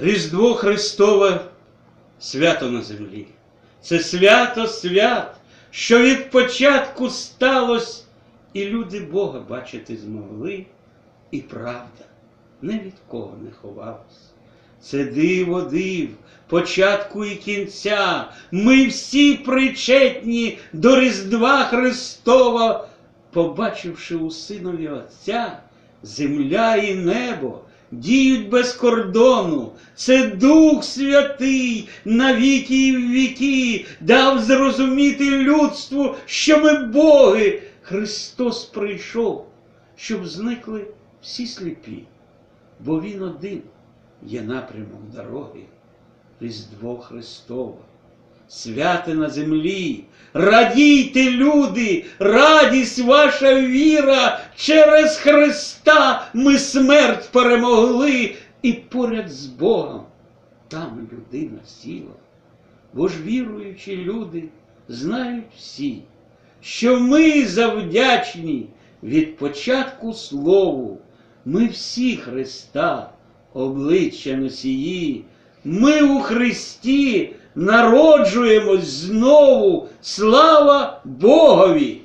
Різдво Христове свято на землі. Це свято свят, що від початку сталось, і люди Бога бачити змогли, і правда не від кого не ховалась. Це диво див, початку і кінця. Ми всі причетні до Різдва Христова, побачивши у синові Отця, земля і небо діють без кордону. Це Дух Святий на віки і в віки дав зрозуміти людству, що ми боги. Христос прийшов, щоб зникли всі сліпі, бо Він один є напрямом дороги, Різдво Христове. Святе на землі, радійте, люди, радість ваша віра, через Христа ми смерть перемогли, і поряд з Богом там людина сіла. Бо ж віруючі люди знають всі, що ми завдячні від початку слову, ми всі Христа, обличчя носії, ми у Христі народжуємось знову, слава Богові!